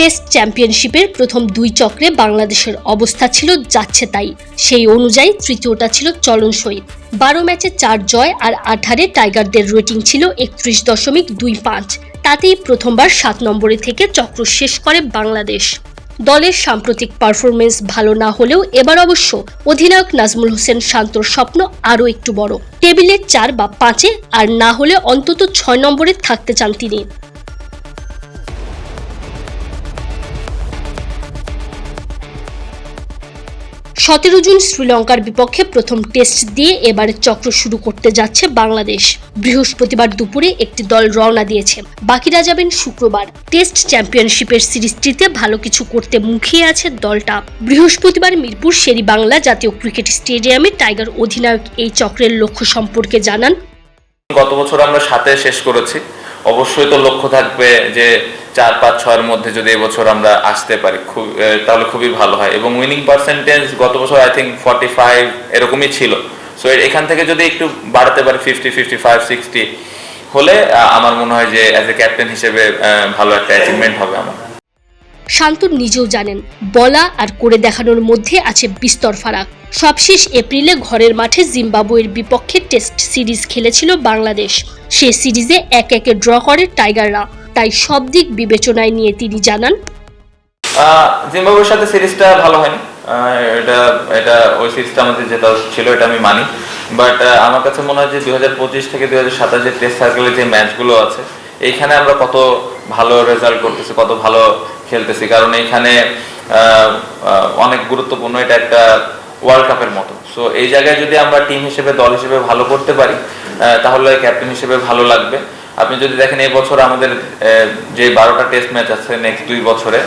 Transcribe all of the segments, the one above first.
Test চ্যাম্পিয়নশিপের প্রথম দুই চক্রে বাংলাদেশের অবস্থা ছিল যাচ্ছে তাই। সেই অনুযায়ী তৃতীয়টা ছিল চলনসই বারো ম্যাচে চার জয় আর আঠারে টাইগারদের রেটিং ছিল একত্রিশ দশমিক দুই পাঁচ। তাতেই প্রথমবার সাত নম্বরে থেকে চক্র শেষ করে বাংলাদেশ। দলের সাম্প্রতিক পারফরমেন্স ভালো না হলেও এবার অবশ্য অধিনায়ক নাজমুল হোসেন শান্তর স্বপ্ন আরও একটু বড়। টেবিলের চার বা পাঁচে আর না হলে অন্তত ছয় নম্বরে থাকতে চান তিনি। সতেরো জুন শ্রীলঙ্কার বিপক্ষে প্রথম টেস্ট দিয়ে এবারে চক্র শুরু করতে যাচ্ছে বাংলাদেশ। বৃহস্পতিবার দুপুরে একটি দল রওনা দিয়েছে। বাকিরা যাবেন শুক্রবার। টেস্ট চ্যাম্পিয়নশিপের সিরিজটিতে ভালো কিছু করতে মুখিয়ে আছে দলটা। বৃহস্পতিবার মিরপুর শেরি বাংলা জাতীয় ক্রিকেট স্টেডিয়ামে টাইগার অধিনায়ক এই চক্রের লক্ষ্য সম্পর্কে জানান। গত বছর আমরা সাথে শেষ করেছি। অবশ্যই তো লক্ষ্য থাকবে যে চার, পাঁচ, ছয়ের মধ্যে যদি এবছর আমরা আসতে পারি, খুব তাহলে খুবই ভালো হয়। এবং উইনিং পার্সেন্টেজ গত বছর আই থিঙ্ক ফর্টি ফাইভ এরকমই ছিল। সো এখান থেকে যদি একটু বাড়াতে পারি ফিফটি ফিফটি ফাইভ সিক্সটি হলে আমার মনে হয় যে অ্যাজ এ ক্যাপ্টেন হিসেবে ভালো একটা অ্যাচিভমেন্ট হবে আমার। শান্তর নিজেও জানেন, বলা আর করে দেখানোর মধ্যে আছে বিস্তর ফারাক। সবশেষ এপ্রিলে ঘরের মাঠে জিম্বাবুয়ের বিপক্ষে টেস্ট সিরিজ খেলেছিল বাংলাদেশ। সে সিরিজে এক একে ড্র করে টাইগাররা। তাই সব দিক বিবেচনায় নিয়ে তিনি জানান। জিম্বাবুয়ের সাথে সিরিজটা ভালো হয়নি। এটা এটা ওই সিরিজটা আমাদের যেটা ছিল, এটা আমি মানি। বাট আমার কাছে মনে হয় যে দুই হাজার পঁচিশ থেকে দুই হাজার যে টেস্ট সার্কেলের যে ম্যাচগুলো আছে, এইখানে আমরা কত ভালো রেজাল্ট করতেছি, কত ভালো খেলতেছি। কারণ এইখানে অনেক গুরুত্বপূর্ণ এটা একটা ওয়ার্ল্ড কাপের মতো। সো এই জায়গায় যদি আমরা টিম হিসেবে, দল হিসেবে ভালো করতে পারি তাহলে ক্যাপ্টেন হিসেবে ভালো লাগবে। আপনি যদি দেখেন এই বছর আমাদের যে বারোটা টেস্ট ম্যাচ আছে নেক্সট দুই বছরে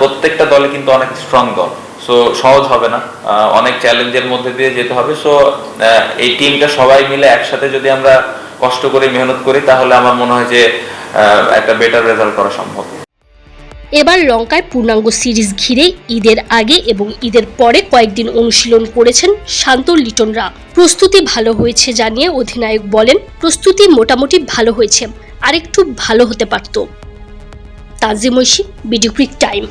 প্রত্যেকটা দলে কিন্তু অনেক স্ট্রং দল। সো সহজ হবে না। অনেক চ্যালেঞ্জের মধ্যে দিয়ে যেতে হবে। সো এই টিমটা সবাই মিলে একসাথে যদি আমরা কষ্ট করে, মেহনত করি, তাহলে আমার মনে হয় যে একটা বেটার রেজাল্ট করা সম্ভব। এবার লঙ্কায় পূর্ণাঙ্গ সিরিজ ঘিরে ঈদের আগে এবং ঈদের পরে কয়েকদিন অনুশীলন করেছেন শান্ত লিটনরা। প্রস্তুতি ভালো হয়েছে জানিয়ে অধিনায়ক বলেন, প্রস্তুতি মোটামুটি ভালো হয়েছে, আরেকটু ভালো হতে পারত। Tajim Oishi, BD cric time.